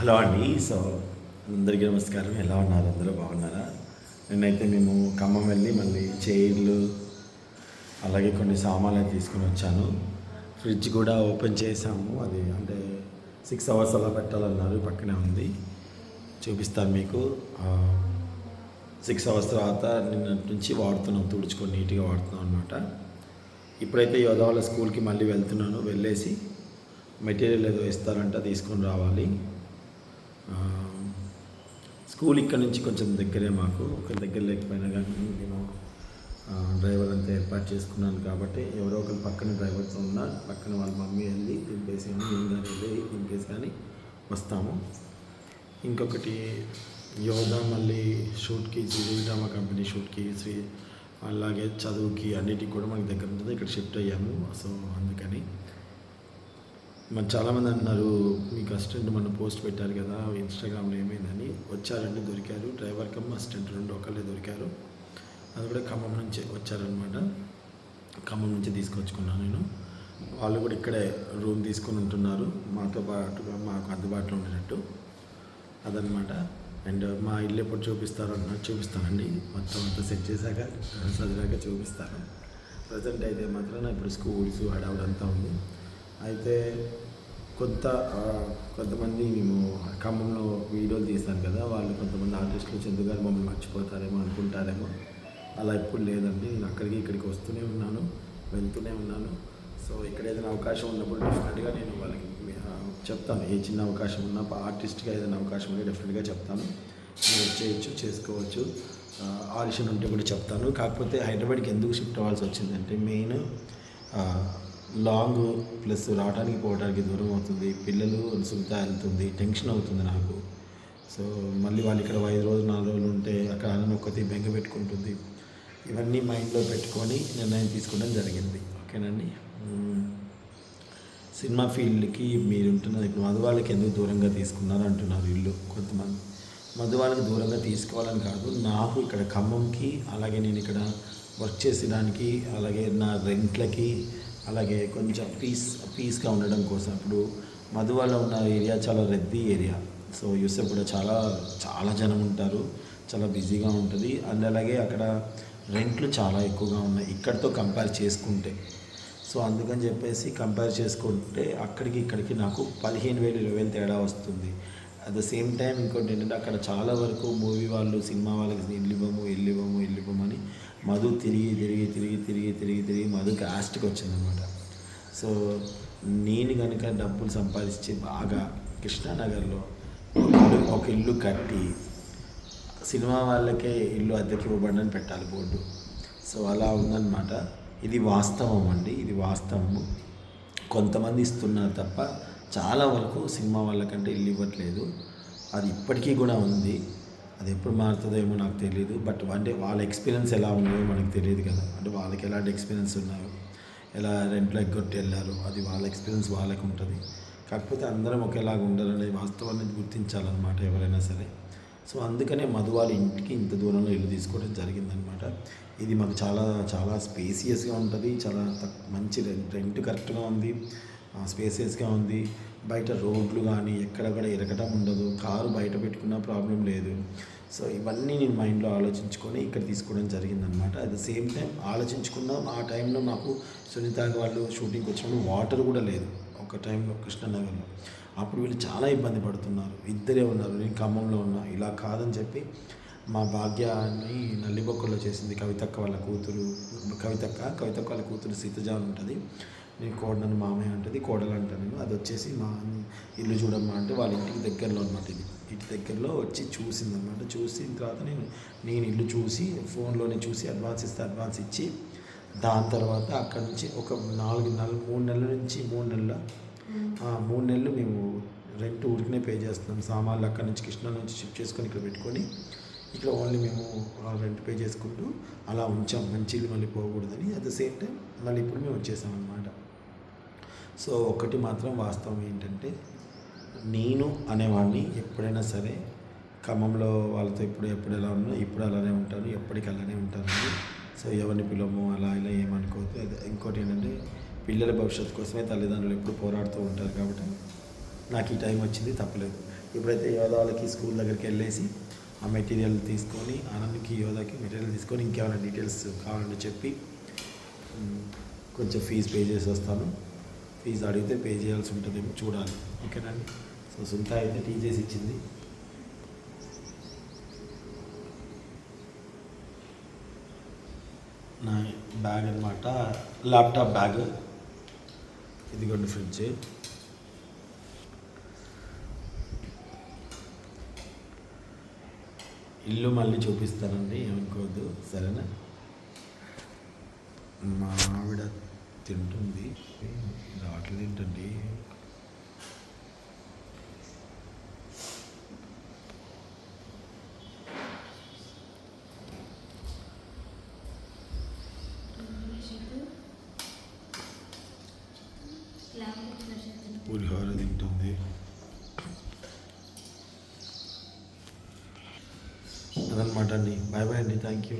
Hello అండి. So అందరికీ నమస్కారం. ఎలా ఉన్నారు? అందరూ బాగున్నారా? నిన్నైతే మేము ఖమ్మం వెళ్ళి మళ్ళీ చైర్లు అలాగే కొన్ని సామాన్లు తీసుకొని వచ్చాను. ఫ్రిడ్జ్ కూడా ఓపెన్ చేసాము అది అంటే సిక్స్ అవర్స్ అలా పెట్టాలన్నారు. పక్కనే ఉంది. చూపిస్తాను మీకు. సిక్స్ అవర్స్ తర్వాత నిన్న నుంచి వాడుతున్నాం. తుడుచుకొని నీట్గా వాడుతున్నాం అనమాట ఇప్పుడైతే యోధవాళ్ళ స్కూల్కి మళ్ళీ వెళ్తున్నాను. వెళ్ళేసి మెటీరియల్ ఏదో ఇస్తారంట తీసుకొని రావాలి. స్కూల్ ఇక్కడ నుంచి కొంచెం దగ్గరే మాకు. ఒక దగ్గర లేకపోయినా కానీ నేను డ్రైవర్ అంతా ఏర్పాటు చేసుకున్నాను కాబట్టి ఎవరో ఒకరు పక్కన డ్రైవర్తో ఉన్నా పక్కన వాళ్ళ మమ్మీ వెళ్ళి దింపేసి కానీ నేను కానీ వెళ్ళి దింపేసి కానీ వస్తాము. ఇంకొకటి యోగా మళ్ళీ షూట్కి శ్రీ డ్రామా కంపెనీ షూట్కి శ్రీ అలాగే చదువుకి అన్నిటికి కూడా మనకి దగ్గర ఉంటుంది. ఇక్కడ షిఫ్ట్ అయ్యాము. సో అందుకని మన చాలామంది అంటున్నారు మీకు అసిస్టెంట్ మన పోస్ట్ పెట్టారు కదా ఇన్స్టాగ్రామ్లో ఏమైందని. వచ్చారండి దొరికారు. డ్రైవర్ కమ్ అసిస్టెంట్ రెండు ఒకళ్ళే దొరికారు. అది కూడా ఖమ్మం నుంచి వచ్చారనమాట. ఖమ్మం నుంచి తీసుకొచ్చుకున్నాను నేను. వాళ్ళు కూడా ఇక్కడే రూమ్ తీసుకొని ఉంటున్నారు. మాతో పాటుగా మాకు అందుబాటులో ఉండేటట్టు. అదనమాట. అండ్ మా ఇల్లు ఎప్పుడు చూపిస్తారో అన్నట్టు చూపిస్తానండి. మొత్తం అంతా సెట్ చేశాక చదివాక చూపిస్తాను. ప్రజెంట్ అయితే మాత్రం ఇప్పుడు స్కూల్స్ హడావుడంతా ఉంది. అయితే కొంత కొంతమంది మేము ఖమ్మంలో వీడియోలు తీస్తాను కదా వాళ్ళు కొంతమంది ఆర్టిస్టులు చందు గారు మమ్మల్ని మర్చిపోతారేమో అనుకుంటారేమో. అలా ఎప్పుడు లేదండి నేను అక్కడికి ఇక్కడికి వస్తూనే ఉన్నాను వెళ్తూనే ఉన్నాను. సో ఇక్కడ ఏదైనా అవకాశం ఉన్నప్పుడు డెఫినెట్గా నేను వాళ్ళకి చెప్తాను. ఏ చిన్న అవకాశం ఉన్నా ఆర్టిస్ట్గా ఏదైనా అవకాశం ఉంటే డెఫినెట్గా చెప్తాను. మీరు చేసుకోవచ్చు. ఆడిషన్ ఉంటే కూడా చెప్తాను. కాకపోతే హైదరాబాద్కి ఎందుకు షిఫ్ట్ అవ్వాల్సి వచ్చిందంటే మెయిన్ లాంగ్ ప్లస్ రావడానికి పోవడానికి దూరం అవుతుంది పిల్లలు సుల్తా వెళ్తుంది టెన్షన్ అవుతుంది నాకు. సో మళ్ళీ వాళ్ళు ఇక్కడ ఐదు రోజులు నాలుగు రోజులు ఉంటే అక్కడ అన్న ఒక్కటి బెంగ పెట్టుకుంటుంది. ఇవన్నీ మైండ్లో పెట్టుకొని నిర్ణయం తీసుకోవడం జరిగింది. ఓకేనండి? సినిమా ఫీల్డ్కి మీరు ఉంటున్నది ఇప్పుడు మధువాళ్ళకి ఎందుకు దూరంగా తీసుకున్నారు అంటున్నారు ఇల్లు కొంతమంది. మధువాళ్ళకి దూరంగా తీసుకోవాలని కాదు నాకు ఇక్కడ ఖమ్మంకి అలాగే నేను ఇక్కడ వర్క్ చేసేదానికి అలాగే నా రెంట్లకి అలాగే కొంచెం పీస్ పీస్గా ఉండడం కోసం ఇప్పుడు మధువాలో ఉన్న ఏరియా చాలా రద్దీ ఏరియా. సో యూసెఫ్ కూడా చాలా చాలా జనం ఉంటారు చాలా బిజీగా ఉంటుంది. అండ్ అలాగే అక్కడ రెంట్లు చాలా ఎక్కువగా ఉన్నాయి ఇక్కడితో కంపేర్ చేసుకుంటే. సో అందుకని చెప్పేసి కంపేర్ చేసుకుంటే అక్కడికి ఇక్కడికి నాకు పదిహేను వేలు ఇరవై వేలు తేడా వస్తుంది. అట్ ద సేమ్ టైం ఇంకోటి ఏంటంటే అక్కడ చాలా వరకు మూవీ వాళ్ళు సినిమా వాళ్ళకి వెళ్ళిపోము వెళ్ళిపోము వెళ్ళిపోమని మధు తిరిగి తిరిగి తిరిగి తిరిగి తిరిగి తిరిగి మధు క్యాస్ట్కి వచ్చిందనమాట సో నేను కనుక డబ్బులు సంపాదించి బాగా కృష్ణానగర్లో ఒక ఇల్లు ఒక ఇల్లు కట్టి సినిమా వాళ్ళకే ఇల్లు అద్దెకి ఇవ్వబడని పెట్టాలి బోర్డు. సో అలా ఉందన్నమాట. ఇది వాస్తవం అండి. ఇది వాస్తవము. కొంతమంది ఇస్తున్నారు తప్ప చాలా వరకు సినిమా వాళ్ళకంటే ఇల్లు ఇవ్వట్లేదు. అది ఇప్పటికీ కూడా ఉంది. అది ఎప్పుడు మారుతుందో ఏమో నాకు తెలియదు బట్ అంటే వాళ్ళ ఎక్స్పీరియన్స్ ఎలా ఉన్నాయో మనకు తెలియదు కదా. అంటే వాళ్ళకి ఎలాంటి ఎక్స్పీరియన్స్ ఉన్నాయో ఎలా రెంట్లో ఎగ్గొట్టి వెళ్ళారు అది వాళ్ళ ఎక్స్పీరియన్స్ వాళ్ళకి ఉంటుంది. కాకపోతే అందరం ఒకేలాగా ఉండాలనే వాస్తవాన్ని గుర్తించాలన్నమాట ఎవరైనా సరే. సో అందుకనే మధు వాళ్ళ ఇంటికి ఇంత దూరంలో ఇల్లు తీసుకోవడం జరిగిందనమాట ఇది మాకు చాలా చాలా స్పేసియస్గా ఉంటుంది. చాలా మంచి రెంట్ రెంట్ కరెక్ట్గా ఉంది. స్పేసెస్గా ఉంది. బయట రోడ్లు కానీ ఎక్కడ కూడా ఇరకటం ఉండదు. కారు బయట పెట్టుకున్న ప్రాబ్లం లేదు. సో ఇవన్నీ నేను మైండ్లో ఆలోచించుకొని ఇక్కడ తీసుకోవడం జరిగిందనమాట అట్ ద సేమ్ టైం ఆలోచించుకున్నాం ఆ టైంలో మాకు సునీత వాళ్ళు షూటింగ్కి వచ్చినప్పుడు వాటర్ కూడా లేదు. ఒక టైంలో కృష్ణనగర్లో. అప్పుడు వీళ్ళు చాలా ఇబ్బంది పడుతున్నారు. ఇద్దరే ఉన్నారు. నేను ఖమ్మంలో ఉన్నా. ఇలా కాదని చెప్పి మా భాగ్యాన్ని నల్లిబొక్కలో చేసింది కవితక్క వాళ్ళ కూతురు. కవితక్క కవితక్క వాళ్ళ కూతురు సీతజాన్ ఉంటుంది. నేను కోడలను మామయ్య ఉంటుంది కోడలు అంటాను నేను అది వచ్చేసి మా ఇల్లు చూడమ్మా అంటే వాళ్ళ ఇంటికి దగ్గరలో అనమాట ఇది. ఇంటి దగ్గరలో వచ్చి చూసిందనమాట చూసిన తర్వాత నేను నేను ఇల్లు చూసి ఫోన్లోనే చూసి అడ్వాన్స్ ఇస్తే అడ్వాన్స్ ఇచ్చి దాని తర్వాత అక్కడ నుంచి ఒక నాలుగు నెలలు మూడు నెలల నుంచి మూడు నెలల మూడు నెలలు మేము రెంట్ ఊరికనే పే చేస్తున్నాం. సామాన్లు అక్కడ నుంచి కృష్ణా నుంచి షిఫ్ట్ చేసుకొని ఇక్కడ పెట్టుకొని ఇక్కడ ఓన్లీ మేము రెంట్ పే చేసుకుంటూ అలా ఉంచాం. మంచి ఇల్లు మళ్ళీ పోకూడదని. అట్ ద సేమ్ టైం మళ్ళీ ఇప్పుడు మేము వచ్చేసాం అనమాట సో ఒకటి మాత్రం వాస్తవం ఏంటంటే నేను అనేవాడిని ఎప్పుడైనా సరే ఖమ్మంలో వాళ్ళతో ఇప్పుడు ఎప్పుడు ఎలా ఉన్నా ఇప్పుడు అలానే ఉంటాను ఎప్పటికీ అలానే ఉంటానండి సో ఎవరిని పిలవము అలా ఇలా ఏమనుకోవద్దు ఇంకోటి ఏంటంటే పిల్లల భవిష్యత్తు కోసమే తల్లిదండ్రులు ఎప్పుడు పోరాడుతూ ఉంటారు కాబట్టి నాకు ఈ టైం వచ్చింది తప్పలేదు. ఇప్పుడైతే యోధ వాళ్ళకి స్కూల్ దగ్గరికి వెళ్ళేసి ఆ మెటీరియల్ తీసుకొని ఆనంద్కి యోధాకి మెటీరియల్ తీసుకొని ఇంకేమైనా డీటెయిల్స్ కావాలని చెప్పి కొంచెం ఫీజు పే చేసి వస్తాను. ఫీజు అడిగితే పే చేయాల్సి ఉంటుందేమో చూడాలి. ఓకేనండి. సో సుంత అయితే టీ చేసి ఇచ్చింది. నా బ్యాగ్ అనమాట ల్యాప్టాప్ బ్యాగ్. ఇదిగోండి ఫ్రిడ్జ్. ఇల్లు మళ్ళీ చూపిస్తానండి ఏమనుకోవద్దు. సరేనా? మా ఆవిడ తింటుంది. రావట్లేదు ఏంటండి? పులిహోర తింటుంది. అదనమాట అండి. బాయ్ బాయ్ అండి. Thank you